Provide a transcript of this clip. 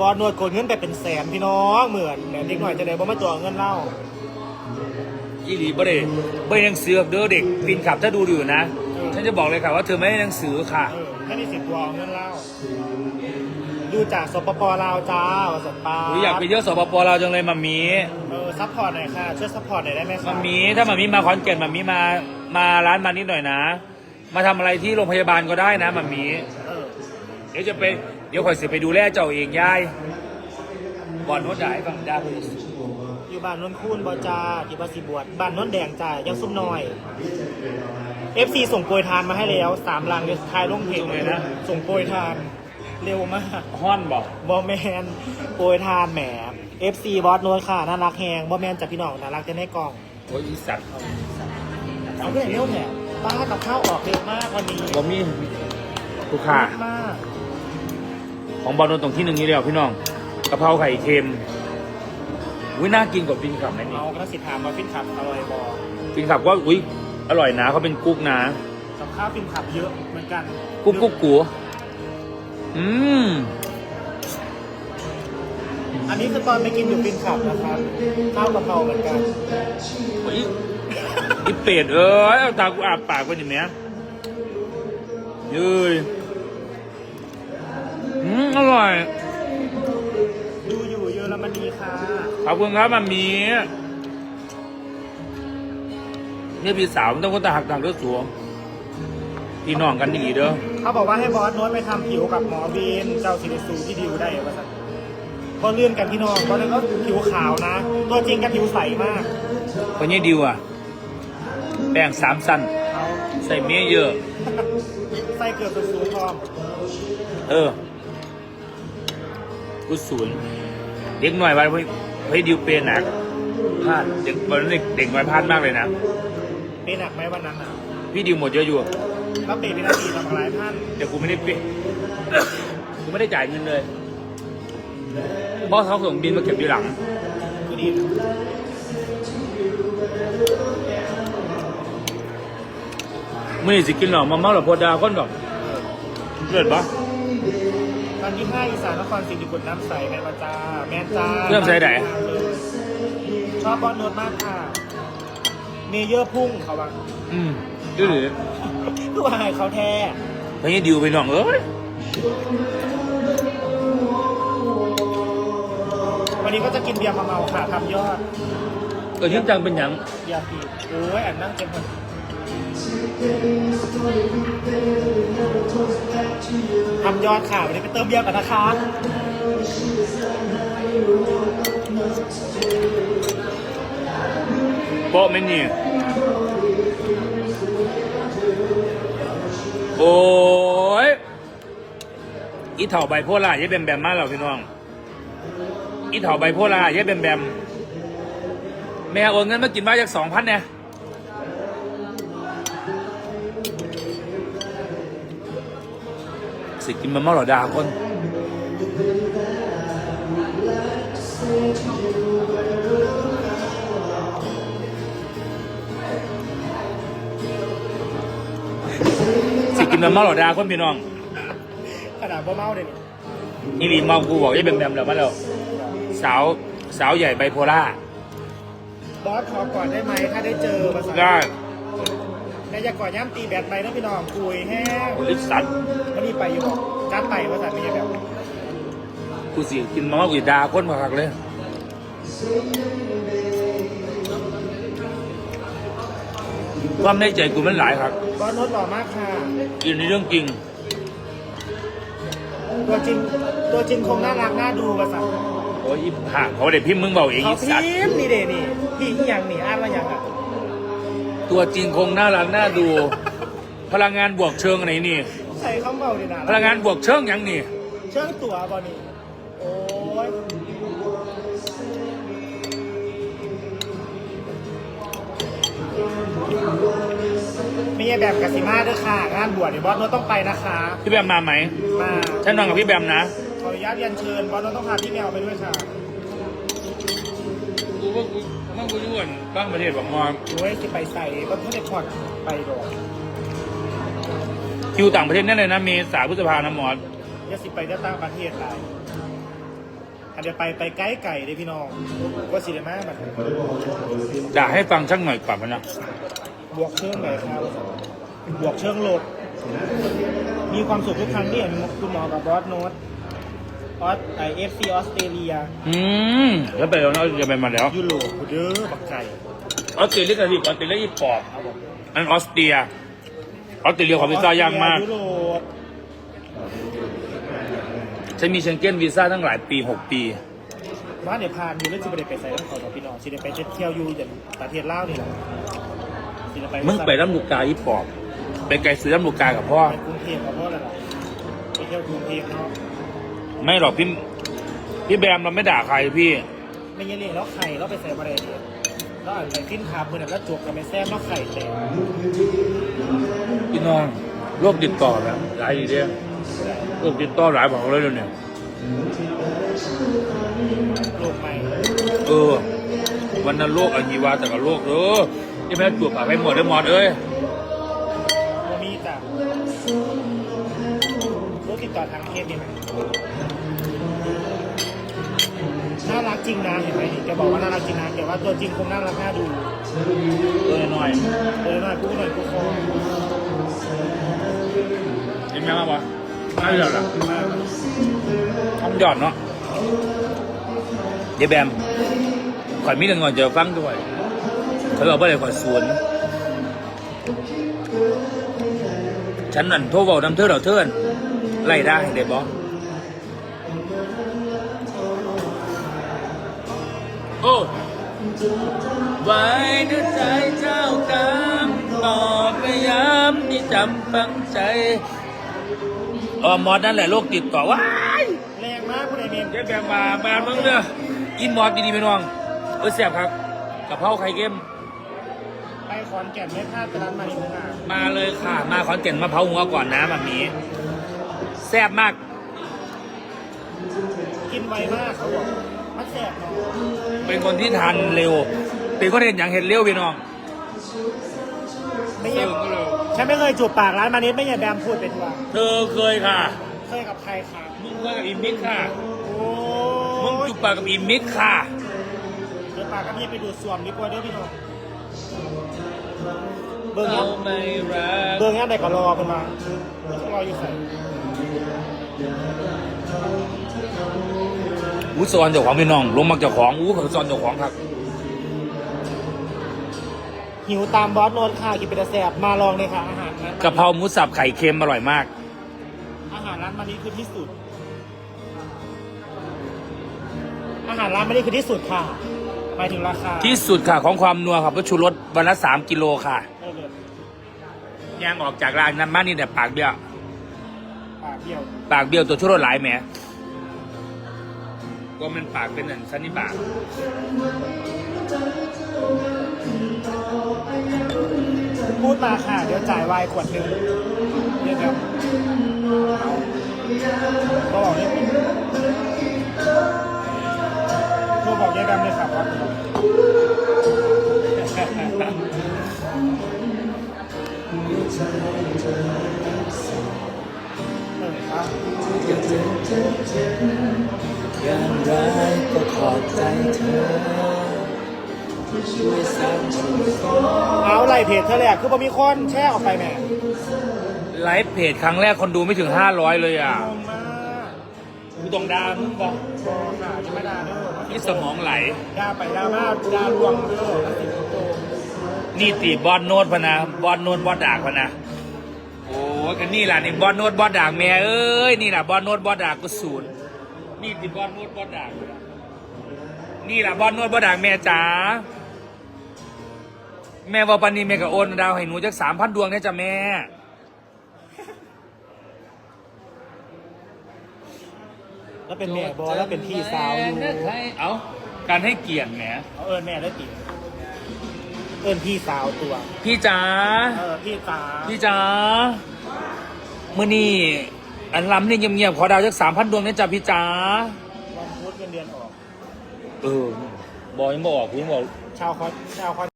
บอสนวดกดเงินไปเป็นแสนพี่น้องเหมือนเนี่ยเด็กหน่อยจะได้บ่มาตัวเงินเล่ายี่หลีบ่ได้บ่ได้หนังสือเด้อเด็กปีนขับถ้าดูอยู่นะ ฉันจะบอกเลยค่ะว่าเธอไม่ได้หนังสือค่ะ เออไม่ได้สิทธิ์ตัวเอาเงินเล่าดูจากสปปลาวจ้าวสัตว์ปลาหรืออยากไปเยอะสปปเราวจังเลยมามีเออซัพพอร์ตหน่อยค่ะช่วยซัพพอร์ตหน่อยได้ไหมคะมามีถ้ามามีมาขอนแก่นมามีมามาร้านมานิดหน่อยนะ มาทำอะไรที่โรงพยาบาลก็ได้นะมามีเออเดี๋ยวจะไป เดี๋ยวคอยสิไปดูแลเจ้าเองยายบอลโน้ตได้ฟังได้พูดอยู่บ้านนนคูนบอจาที่บาสิบวชบ้านนนแดงจ่ายังซุ่มน้อย FC ส่งโปรยทานมาให้แล้วสามลังเดี๋ยวทายลงเพลงเลยนะ ส่งโปรยทาน เร็วมากฮ้อนบอกบอแมนโปรยทานแหม FC บอสโน้ตค่ะน่ารักแฮงบอแมนจากพี่น้องน่ารักจะในกล่องโอ้ยอีสัตว์เอาไปไหนเร็วแหมป้ากับข้าวออกเร็วมากวันนี้บอมีลูกค้ามาก ของบอลโน้ตตรงที่หนึ่งนี้แล้วพี่น้องกะเพราไข่เค็มอุ้ยน่ากินกว่าฟินขับไหมนี่เอากระสิถามมาฟินขับอร่อยบอฟินขับก็อุ้ยอร่อยนะเขาเป็นกุ๊กนะกับข้าวฟินขับเยอะเหมือนกันกุ๊กกุ๊กกูอืมอันนี้คือตอนไปกินอยู่ฟินขับนะครับข้าวกะเพราเหมือนกันโอ้ยอีเป็ดเอ้ยเอาตากูอาบปากไปดิแม่เย้ยอื มอร่อย ดูอยู่เยอรมนีค่ะขอบคุณครับมามีเนี่ยพี่สาวมันต้องคนตาหักต่างเลือดสัวพี่น้องกันดีเด้อเขาบอกว่าให้บอสโน้ตไปทำผิวกับหมอบีนเจ้าซิลิซูที่ดิวได้ว่าสันก็เลื่อนกันพี่น้องก็เลยก็ผิวขาวนะ ตัวจริงกับผิวใสมากคนนี้ดิวอะ แป้งสามสั้นเอาใส่เมียเยอะ ใส่เกือบสุดสูงพร้อม เออ กูศูนย์เด็กหน่อยไว้เฮ้ยเฮ้ยดิวเป็นหนักพลาดเด็กวันนั้นเด็กเด็กน้อยพลาดมากเลยนะเป็นหนักไหมวันนั้นอะพี่ดิวหมดเยอะอยู่ก็เปลี่ยนเป็นนาทีทำอะไรท่านแต่กูไม่ได้เปะกูไม่ได้จ่ายเงินเลยเพราะเขาส่งบินมาเก็บทีหลังคือดีไม่ได้สิกินหรอกมาเมาหรอกโพดาก้อนดอกเลือดปะ ตอนที่ห้าอีสานนครศรีกุลน้ำใสแม่ประจาแม่จ้าเริ่มใส่ไหน ชอบบอสโน้ตมากค่ะ เมเยอร์พุ่งเขาว่าอืมดูดิคือว่าให้เขาแท้พยดิวไปหน่องเอ้ยวันนี้ก็จะกินเบียร์มาเมาค่ะทำยอด เออที่จังเป็นหยังเบียร์ปีโอ้ยแอบนั่งเต็มคน ทำยอดค่ะวันนี้ไปเติมเบียร์กันนะคะโป๊ะไม่นี่โอ้ยอีเถ่าใบโพล่าเย้แบมแบมมากเหรอพี่น้อง อีเถ่าใบโพล่าเย้แบมแบม แม่โอนเงินมากินบ้าจากสองพันเนี่ย สิกินมาเมาหรอดาคนสิกินมาเมาหรอดาคนพี่น้องขนาดบ่เมาเลยนี่นี่ลีเมากูบอกเย้แบมแบมแล้วมาแล้วสาวสาวใหญ่ไบโพล่าบอสขอก่อนได้ไหมถ้าได้เจอภาษา ได้ แต่อย่าก่อนย่ำตีแบตไปนะพี่น้องคุยแห้งลิสัตว์วันนี้ไปอยู่บอกจัดไปภาษาไม่ใช่แบบกูสิกินมาเมากูด่าคนมาคักเลยความในใจกูมันหลายครับบอสโน้ตหล่อมากค่ะกินในเรื่องจริง ตัวจริงตัวจริงคงน่ารักน่าดูภาษาโอ้ยอีห่าเขาเด็พิมพ์มึงเบาเองเขาอีสัตว์พิมพ์นี่เดนี่พี่ที่ยังนี่อ่านว่ายังอะ ตัวจริงคงน่ารักน่าดู พลังงานบวกเชิงอะไรนี่ ใส่คำเบาดีนะพลังงานบวกเชิงหยังนี่ เชิงตัวบอนี่โอ้ยไม่ใช่แบบกสิมาด้วยค่ะ งานบวชเดี๋ยวบอสโน้ตต้องไปนะคะ พี่แบมมาไหมมาฉันนอนกับพี่แบมนะขออนุญาตเรียนเชิญบอสโน้ตต้องพาพี่แมวไปด้วยค่ะ กูว่ากูว่ากูยุ่งบ้างประเทศบอกมองโอ้ยจะไปใส่ก็เพื่อนพอดไปดอกคิวต่างประเทศนั่นเลยนะเมษาพฤษภานะหมอดอย่าสิไปได้ต่างประเทศหลายอาจจะไปไปไกลไก่เลยพี่น้องก็สิเดมาแบบด่าให้ฟังสักหน่อยก่อนมันนะบวกเชิงไหนครับบวกเชิงโหลด มีความสุขทุกครั้งที่เห็นคุณหมอกับบอสโน้ต ออสไอเอฟซีออสเตรเลียอืมแล้วไปแล้วนะจะไปมาแล้วยุโรปเด้อบักไก่ออสเตรเลียกับที่ออสเตรเลียญี่ปุ่นอันออสเตรียออสเตรเลียขอวีซ่ายากมาก ยุโรปฉันมีเชงเก้นวีซ่าตั้งหลายปีหกปี ว่าเดี๋ยวพานอยู่แล้วจะไปได้ไปใส่ต้องขอต่อพี่น้องสิได้ไปเที่ยวอยู่อย่างประเทศลาวนี่แหละสิได้ไปมึงไปลำลูกกาญี่ปุ่นไปไกลซื้อลำลูกกากับพ่อ ไปกรุงเทพกับพ่ออะไรล่ะไปเที่ยวกรุงเทพเนาะ ไม่หรอกพี่พี่แบมเราไม่ด่าใครพี่ ไม่ยังเรียกแล้วไข่แล้วไปใส่บะไรเนี่ยแล้วอ่านไปขึ้นคาบเมื่อนั้นแล้วจวกกับไม่แซ่บแล้วไข่แตกพี่น้องโรคติดต่อแบบหลายดีเด้โรคติดต่อหลายบอกเลยเดี๋ยวนี้โลกใหม่เออวันนั้นโรคอหิวาแต่กับโรคเออที่แม่ตัวปากไปหมดได้หมดเอ้ยว่ามีจ้ะรู้ติดต่อทางเพศนี่ไหม น่ารักจริงนะเห็นไหมแกบอกว่าน่ารักจริงนะแต่ว่าตัวจริงคงน่ารักน่าดูเออหน่อยเออหน่อยกูหน่อยกูคอเห็นไหมครับวะไม่หรอกล่ะทำหยอดเนาะเดี๋ยวแบมข่อยมีเรื่องก่อนจะฟังด้วยเขาบอกว่าอะไรข่อยสวนฉันนั่นโทรบอกน้ำเธอเราเทื่อนไล่ได้เด็ดบอ โอ้ไว้ด้วยใจเจ้ากรรมต่อพยายามที่จำฝังใจเออมอดนั่นแหละโรคติดต่อว้ายแรงมากคุณไอเมนเจ๊แบมมามาเบิ่งเด้ออินมอดดีๆไปน้องเออแซ่บครับกะเพราไข่เค็มไปขอนแก่นไม่พลาดตลาดมารินค่ะมาเลยค่ะ มาขอนแก่นมาเผาหัวก่อนนะแบบนี้แซ่บมาก กินไวมากเขาบอก มันแสบเนาะเป็นคนที่ทานเร็วเป็นคนเห็นอย่างเห็นเร็วพี่น้องไม่ใช่เออก็เร็วฉันไม่เคยจูบปากร้านมานิดไม่ใช่แบมพูดไปทัวร์เธอเคยค่ะ เคยกับใครครับมึงเคยกับอิมมิกค่ะ โอ้มึงจุบปากกับอิมมิกค่ะเดี๋ยวปากกับพี่ไปดูดส่วมดีกว่าเด้อพี่น้องเบิ่งเรายังไม่รักเบิ่งยังใดก็รอกันมาไม่ต้องรออยู่ใส่ อู้ซอนเจ้าของพี่น้องลงมาเจ้าของอู้เขาซอนเจ้าของครับหิวตามบอสโนนค่ะกินเป็นแต่แสบมาลองเลยค่ะอาหารนั้นกะเพราหมูสับไข่เค็มอร่อยมาก อาหารร้านมานี้คือที่สุด อาหารร้านมานี้คือที่สุดค่ะหมายถึงราคาที่สุดค่ะของความนัวครับก็ชูรสวันละสามกิโลค่ะเออเลยย่างออกจากร้านนั้นมานี่เนี่ยปากเบี้ยวปากเดียวปากเบี้ยวตัวชูรสหลายแหม ก็มันปากเป็นอันสันนิบาตพูดมาค่ะ เดี๋ยวจ่ายวายขวดหนึ่งเดี๋ยวเดี๋ยวก็บอกนี่ยโทรบอกยายดำเลยครับว่าเออครับ อย่างไรก็ขอบใจเธอช่วยสร้างชีวิตเอาไล่เพจเธอเลยอะคือพอมีคนแช่ออกไปแหม่ไลฟ์เพจครั้งแรกคนดูไม่ถึง 500 เลยอะ งงมากกูต้องดามึงบอกบอค่ะจะไม่ด่าเด้อนี่สมองไหล ด่าไปด่ามาด่าลวงเด้อแล้วติดโตนี่ตีบอลโนดพะนะ บอลโนดบอลดากพะนะ โอ้ยกันนี่ล่ะนี่บอลโนดบอลดากแม่เอ้ย นี่ล่ะบอลโนดบอลดากกูศูนย์ นี่ตีบอลโนดบอลดากนี่ล่ะบอลโนดบอลดากแม่จ๋าแม่ว่าปันนี้แม่ก็โอนดาวให้หนูจักสามพันดวงเนี่ยจ้ะแม่ แล้วเป็นแม่บอแล้วเป็นพี่สาวอยู่เอา การให้เกียรติแหมเอาเอิญแม่ได้ติเอิญพี่สาวตัว พี่จ๋าเออพี่สาวพี่จ๋ามื่อนี่ อันลำนี่เงียบๆ ขอดาวจักสามพันดวงเนี่ยจ้ะพี่จ๋าวันพุธเงินเดือนออก เออ บอกยังบอกกูยังบอก ชาวคอนชาวคอน